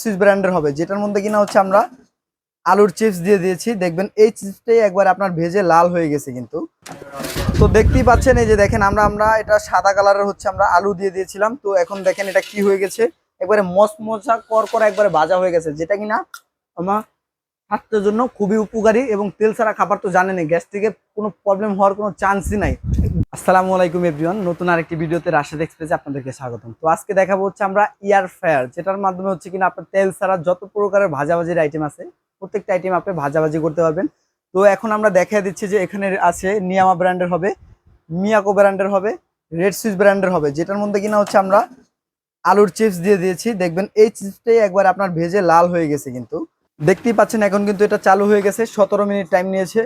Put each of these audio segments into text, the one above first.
Swiss ব্র্যান্ডের হবে, যেটার মধ্যে কিনা হচ্ছে আমরা আলুর চিপস দিয়ে দিয়েছি। দেখবেন এই চিপসটাই একবার আপনার ভেজে লাল হয়ে গেছে কিন্তু। তো দেখতেই পাচ্ছেন এই যে দেখেন, আমরা আমরা এটা সাদা কালারের হচ্ছে আমরা আলু দিয়ে দিয়েছিলাম। তো এখন দেখেন এটা কি হয়ে গেছে। একবারে মচমচা কর করে একবারে ভাজা হয়ে গেছে, যেটা কিনা আমার স্বাস্থ্যের জন্য খুবই উপকারী এবং তেল ছাড়া খাবার তো জানেনই গ্যাস্ট্রিকের কোনো প্রবলেম হওয়ার কোনো চান্সই নাই। আসসালামু আলাইকুম এভরিওয়ান, নতুন আরেকটি ভিডিওতে রাশেদ এক্সপ্রেসে আপনাদেরকে স্বাগতম। তো আজকে দেখাবো হচ্ছে আমরা ইয়ার ফায়ার যেটার মাধ্যমে হচ্ছে কিনা আপনার তেল ছাড়া যত প্রকারের ভাজাভাজির আইটেম আছে, প্রত্যেকটা আইটেম আপনি ভাজাভাজি করতে পারবেন। তো এখন আমরা দেখা দিচ্ছি যে এখানে আছে নিয়ামা ব্র্যান্ডের হবে মিয়াকো ব্র্যান্ডের হবে রেড সুইচ ব্র্যান্ডের হবে, যেটার মধ্যে কিনা হচ্ছে আমরা আলুর চিপস দিয়ে দিয়েছি। দেখবেন এই চিপসটাই একবার আপনার ভেজে লাল হয়ে গেছে কিন্তু। দেখতেই পাচ্ছেন এখন কিন্তু এটা চালু হয়ে গেছে, সতেরো মিনিট টাইম নিয়েছে।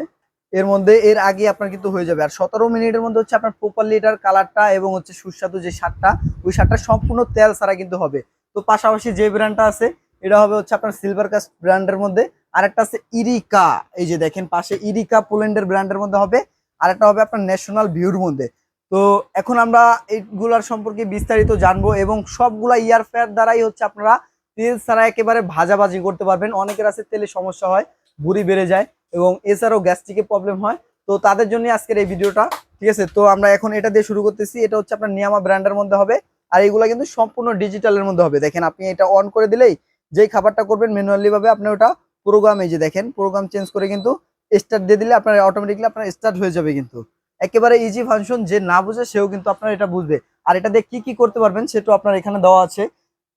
এর মধ্যে, এর আগে আপনার কিন্তু হয়ে যাবে। আর সতেরো মিনিটের মধ্যে হচ্ছে আপনার প্রপারলি এটার কালারটা এবং হচ্ছে সুস্বাদু যে স্বাদটা, ওই স্বাদটা সম্পূর্ণ তেল ছাড়া কিন্তু হবে। তো পাশাপাশি যে ব্র্যান্ডটা আছে, এটা হবে হচ্ছে আপনার সিলভার কাস্ট ব্র্যান্ডের মধ্যে। আর একটা আছে ইরিকা এই যে দেখেন পাশে ইরিকা পোল্যান্ডের ব্র্যান্ডের মধ্যে হবে। আর একটা হবে আপনার ন্যাশনাল ভিউর মধ্যে। তো এখন আমরা এইগুলার সম্পর্কে বিস্তারিত জানব এবং সবগুলা ইয়ার ফেয়ার দ্বারাই হচ্ছে আপনারা তেল ছাড়া একেবারে ভাজাভাজি করতে পারবেন। অনেকের আছে তেলে সমস্যা হয় বুড়ি বেড়ে যায়। এবং এছাড়াও গ্যাস্ট্রিকের প্রবলেম হয়, তো তাদের জন্য আজকের এই ভিডিওটা, ঠিক আছে? তো আমরা এখন এটা দিয়ে শুরু করতেছি, এটা হচ্ছে আপনার নিয়ামা ব্র্যান্ডের মধ্যে হবে, আর এগুলা কিন্তু সম্পূর্ণ ডিজিটালের মধ্যে হবে। দেখেন, আপনি এটা অন করে দিলেই যেই খাবারটা করবেন ম্যানুয়ালি ভাবে আপনি ওটা প্রোগ্রাম, এই যে দেখেন, প্রোগ্রাম চেঞ্জ করে কিন্তু স্টার্ট দিয়ে দিলে আপনার অটোমেটিকলি আপনার স্টার্ট হয়ে যাবে কিন্তু। একেবারে ইজি ফাংশন যে না বুঝে সেও কিন্তু আপনার এটা বুঝবে। আর এটা দিয়ে কী কী করতে পারবেন সেটা আপনার এখানে দেওয়া আছে।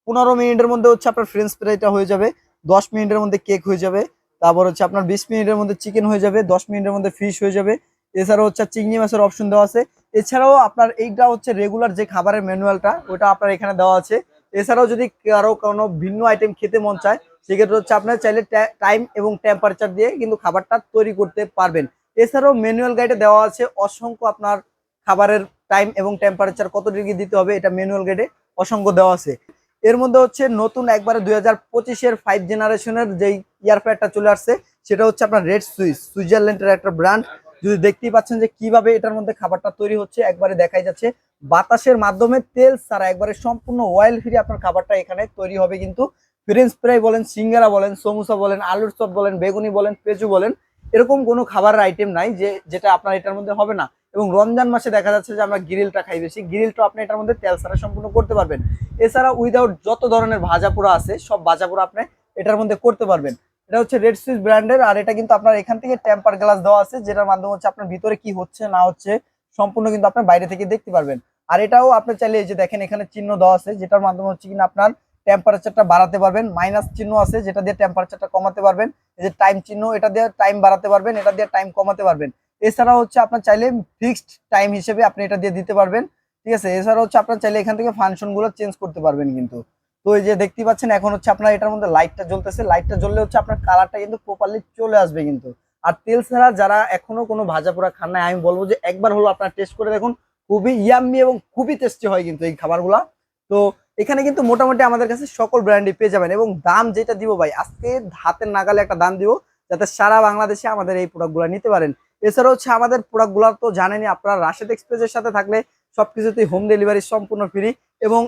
পনেরো মিনিটের মধ্যে হচ্ছে আপনার ফ্রেঞ্চ ফ্রাইটা হয়ে যাবে, দশ মিনিটের মধ্যে কেক হয়ে যাবে তারপর হচ্ছে আপনার বিশ মিনিটের মধ্যে চিকেন হয়ে যাবে, দশ মিনিটের মধ্যে ফিশ হয়ে যাবে। এছাড়াও হচ্ছে চিংড়ি মাছের অপশন দেওয়া আছে। এছাড়াও আপনার এইটা হচ্ছে রেগুলার যে খাবারের ম্যানুয়ালটা ওটা আপনার এখানে দেওয়া আছে। এছাড়াও যদি কারও কোনো ভিন্ন আইটেম খেতে মন চায়, সেক্ষেত্রে হচ্ছে আপনার চাইলে টাইম এবং টেম্পারেচার দিয়ে কিন্তু খাবারটা তৈরি করতে পারবেন। এছাড়াও ম্যানুয়াল গাইডে দেওয়া আছে অসংখ্য আপনার খাবারের টাইম এবং টেম্পারেচার কত ডিগ্রি দিতে হবে, এটা ম্যানুয়াল গাইডে অসংখ্য দেওয়া আছে। এর মধ্যে হচ্ছে নতুন একবারে দুই হাজার পঁচিশের ফাইভ জেনারেশনের যেই ইয়ারফেয়ারটা চলে আসছে, সেটা হচ্ছে আপনার রেড সুইস সুইজারল্যান্ডের একটা ব্র্যান্ড যদি দেখতেই পাচ্ছেন যে কীভাবে এটার মধ্যে খাবারটা তৈরি হচ্ছে, একবারে দেখাই যাচ্ছে। বাতাসের মাধ্যমে তেল ছাড়া একবারে সম্পূর্ণ অয়েল ফ্রি আপনার খাবারটা এখানে তৈরি হবে কিন্তু ফ্রেঞ্চ ফ্রাই বলেন, সিঙ্গারা বলেন, সমুসা বলেন, আলুর চপ বলেন, বেগুনি বলেন পেঁচু বলেন, এরকম কোনো খাবারের আইটেম নাই যে, যেটা আপনার এটার মধ্যে হবে না। এবং রমজান মাসে দেখা যাচ্ছে যে আমরা গ্রিলটা খাই বেশি। গ্রিলটা আপনি এটার মধ্যে তেল ছাড়া সম্পূর্ণ করতে পারবেন। এছাড়া উইদাউট যত ধরনের ভাজা পোড়া আছে, সব ভাজা পোড়া আপনি এটার মধ্যে করতে পারবেন। এটা হচ্ছে রেড সুইচ ব্র্যান্ডের আর এটা কিন্তু আপনার এখান থেকে টেম্পার গ্লাস দেওয়া আছে, যেটার মাধ্যমে হচ্ছে আপনার ভিতরে কি হচ্ছে না হচ্ছে সম্পূর্ণ কিন্তু আপনার বাইরে থেকে দেখতে পারবেন। আর এটাও আপনি চাইলে এই যে দেখেন, এখানে চিহ্ন দেওয়া আছে, যেটার মাধ্যমে হচ্ছে কিনা আপনার টেম্পারেচারটা বাড়াতে পারবেন। মাইনাস চিহ্ন আছে, যেটা দিয়ে টেম্পারেচারটা কমাতে পারবেন। এই যে টাইম চিহ্ন, এটা দিয়ে টাইম বাড়াতে পারবেন, এটা দিয়ে টাইম কমাতে পারবেন। এছাড়া হচ্ছে আপনার চাইলে ফিক্সড টাইম হিসেবে আপনি এটা দিয়ে দিতে পারবেন। ঠিক আছে? এছাড়া হচ্ছে আপনার চাইলে এখান থেকে ফাংশনগুলো চেঞ্জ করতে পারবেন কিন্তু। তো এই যে দেখতে পাচ্ছেন, এখন হচ্ছে আপনার এটার মধ্যে লাইটটা জ্বলতেছে। লাইটটা জ্বললে হচ্ছে আপনার কালারটা কিন্তু প্রপারলি চলে আসবে কিন্তু। আর তেল ছাড়া যারা এখনও কোনো ভাজা পোড়া খান নাই, আমি বলব যে একবার হলো আপনার টেস্ট করে দেখুন। খুবই ইয়াম্মি এবং খুবই টেস্টি হয় কিন্তু এই খাবারগুলা। তো এখানে কিন্তু মোটামুটি আমাদের কাছে সকল ব্র্যান্ডই পেয়ে যাবেন এবং দাম যেটা দিব ভাই, আজকে হাতের নাগালে একটা দাম দিব যাতে সারা বাংলাদেশে আমাদের এই প্রোডাক্টগুলো নিতে পারেন। এছাড়া হচ্ছে আমাদের প্রোডাক্টগুলো তো জানেনই, আপনারা রাশেদ এক্সপ্রেসের সাথে থাকলে সবকিছুতেই হোম ডেলিভারি সম্পূর্ণ ফ্রি এবং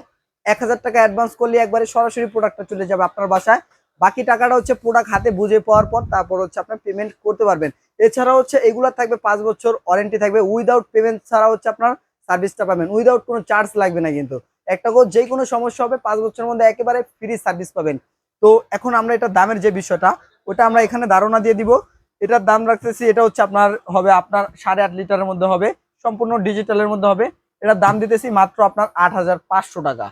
এক হাজার টাকা অ্যাডভান্স করলে একবারে সরাসরি প্রোডাক্টটা চলে যাবে আপনার বাসায়। বাকি টাকাটা হচ্ছে প্রোডাক্ট হাতে বুঝে পাওয়ার পর তারপর হচ্ছে আপনার পেমেন্ট করতে পারবেন। এছাড়া হচ্ছে এগুলো থাকবে পাঁচ বছর ওয়ারেন্টি থাকবে। উইদাউট পেমেন্ট ছাড়া হচ্ছে আপনার সার্ভিসটা পাবেন। উইদাউট কোনো চার্জ লাগবে না কিন্তু। একটা যে কোনো সমস্যা হবে পাঁচ বছরের মধ্যে একেবারে ফ্রি সার্ভিস পাবেন। তো এখন আমরা এটা দামের যে বিষয়টা, ওটা আমরা এখানে ধারণা দিয়ে দিব। এটার দাম রাখতেছি, এটা হচ্ছে আপনার হবে আপনার সাড়ে আট লিটারের মধ্যে হবে। সম্পূর্ণ ডিজিটালের মধ্যে হবে। এটার দাম দিতেছি মাত্র আপনার আট হাজার পাঁচশো টাকা।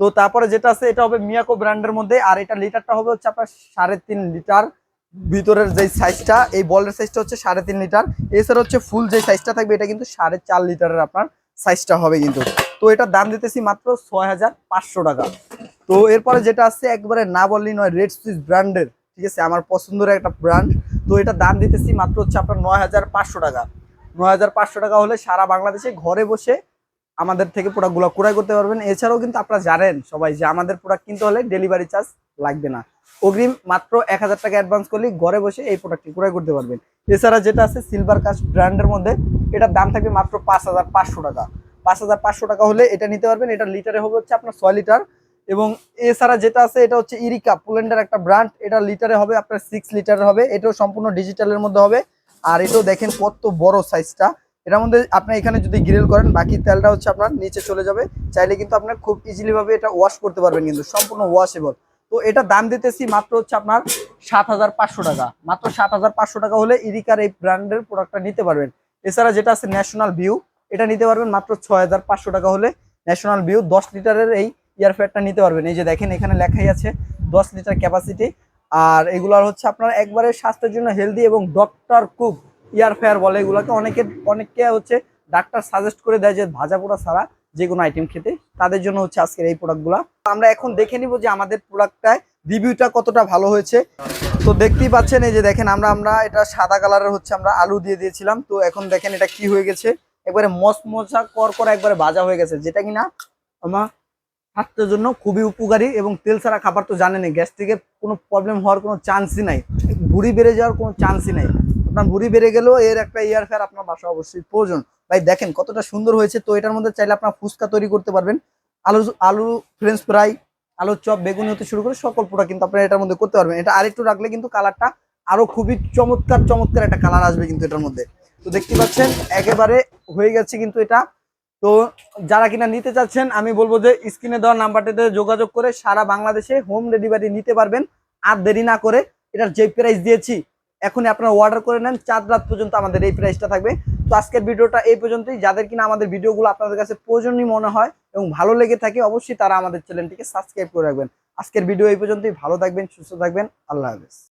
তো তারপরে যেটা আছে, এটা হবে মিয়াকো ব্র্যান্ডের মধ্যে, আর এটা লিটারটা হবে হচ্ছে আপনার সাড়ে তিন লিটার। ভিতরের যে সাইজটা এই বলের সাইজটা হচ্ছে সাড়ে তিন লিটার। এছাড়া হচ্ছে ফুল যে সাইজটা থাকবে, এটা কিন্তু সাড়ে চার লিটারের আপনার সাইজটা হবে কিন্তু। তো এটার দাম দিতেছি মাত্র ছয় হাজার পাঁচশো টাকা। তো এরপরে যেটা আছে, একবারে না বললেই নয় রেড সুইচ ব্র্যান্ডের ঠিক আছে? আমার পছন্দের একটা ব্র্যান্ড তো এটা দাম দিতেছি মাত্র হচ্ছে আপনার নয় হাজার পাঁচশো টাকা। নয় হাজার পাঁচশো টাকা হলে সারা বাংলাদেশে ঘরে বসে আমাদের থেকে প্রোডাক্টগুলো ক্রয় করতে পারবেন। এছাড়াও কিন্তু আপনারা জানেন সবাই যে আমাদের প্রোডাক্ট কিনতে হলে ডেলিভারি চার্জ লাগবে না। অগ্রিম মাত্র এক হাজার টাকা অ্যাডভান্স করলেই ঘরে বসে এই প্রোডাক্টটি ক্রয় করতে পারবেন। এছাড়া যেটা আছে সিলভার কাস্ট ব্র্যান্ডের মধ্যে, এটার দাম থাকবে মাত্র পাঁচ হাজার পাঁচশো টাকা। পাঁচ হাজার পাঁচশো টাকা হলে এটা নিতে পারবেন। এটা লিটারে হবে হচ্ছে আপনার ছয় লিটার এবং এছাড়া যেটা আছে, এটা হচ্ছে ইরিকা পুলেন্ডার একটা ব্র্যান্ড এটা লিটারে হবে আপনার সিক্স লিটারের হবে। এটাও সম্পূর্ণ ডিজিটালের মধ্যে হবে। আর এটাও দেখেন কত বড় সাইজটা এটার মধ্যে আপনি এখানে যদি গ্রিল করেন, বাকি তেলটা হচ্ছে আপনার নিচে চলে যাবে। চাইলে কিন্তু আপনার খুব ইজিলি ভাবে এটা ওয়াশ করতে পারবেন কিন্তু, সম্পূর্ণ ওয়াশেবল তো এটা দাম দিতেছি মাত্র হচ্ছে আপনার সাত হাজার পাঁচশো টাকা। মাত্র সাত হাজার পাঁচশো টাকা হলে ইরিকার এই ব্র্যান্ডের প্রোডাক্টটা নিতে পারবেন। এছাড়া যেটা আছে ন্যাশনাল ভিউ এটা নিতে পারবেন মাত্র ছয় হাজার পাঁচশো টাকা হলে ন্যাশনাল ভিউ দশ লিটারের এই ইয়ারফেয়ারটা নিতে পারবেন। এই যে দেখেন, এখানে লেখাই আছে দশ লিটার ক্যাপাসিটি আর এগুলার হচ্ছে আপনার একবারে স্বাস্থ্যের জন্য হেলদি এবং ডক্টর কুক ইয়ারফেয়ার বলে এগুলোকে অনেকে, অনেককে হচ্ছে ডাক্তার সাজেস্ট করে দেয় যে ভাজা পোড়া ছাড়া যে কোনো আইটেম খেতে। তাদের জন্য হচ্ছে আজকের এই প্রোডাক্টগুলো আমরা এখন দেখে নিব যে আমাদের প্রোডাক্টটায় রিভিউটা কতটা ভালো হয়েছে। তো দেখতেই পাচ্ছেন, এই যে দেখেন আমরা আমরা এটা সাদা কালারের হচ্ছে আমরা আলু দিয়ে দিয়েছিলাম। তো এখন দেখেন এটা কি হয়ে গেছে। একবারে মচমচা কর করা একবারে ভাজা হয়ে গেছে। যেটা কিনা আমার স্বাস্থ্যের জন্য খুবই উপকারী এবং তেল ছাড়া খাবার তো জানেনই গ্যাস্ট্রিকে কোনো প্রবলেম হওয়ার কোনো চান্সই নাই। ভুঁড়ি বেড়ে যাওয়ার কোনো চান্সই নাই। আপনার ভুঁড়ি বেড়ে গেলেও এর একটা ইয়ার ফেয়ার আপনার বাসা অবশ্যই প্রয়োজন। ভাই, দেখেন কতটা সুন্দর হয়েছে। তো এটার মধ্যে চাইলে আপনার ফুচকা তৈরি করতে পারবেন। আলু আলু ফ্রেঞ্চ ফ্রাই আলুর চপ, বেগুনি হতে শুরু করে সকল প্রোডাক্ট কিন্তু আপনারা এটার মধ্যে করতে পারবেন। এটা আরেকটু রাখলে কিন্তু কালারটা আরও খুবই চমৎকার চমৎকার একটা কালার আসবে কিন্তু এটার মধ্যে। তো দেখতে পাচ্ছেন, একেবারে হয়ে গেছে কিন্তু এটা। তো যারা কিনা নিতে চাচ্ছেন, আমি বলব যে স্ক্রিনে দেওয়া নাম্বারটিতে যোগাযোগ করে সারা বাংলাদেশে হোম ডেলিভারি নিতে পারবেন। আর দেরি না করে এটার যে প্রাইস দিয়েছি এখনই আপনারা অর্ডার করে নেন চার রাত পর্যন্ত আমাদের এই প্রাইসটা থাকবে। তো আজকের ভিডিওটা এই পর্যন্তই। যাদের কিনা আমাদের ভিডিওগুলো আপনাদের কাছে প্রয়োজনীয় মনে হয় এবং ভালো লেগে থাকে, অবশ্যই তারা আমাদের চ্যানেলটিকে সাবস্ক্রাইব করে রাখবেন। আজকের ভিডিও এই পর্যন্তই। ভালো থাকবেন, সুস্থ থাকবেন। আল্লাহ হাফেজ।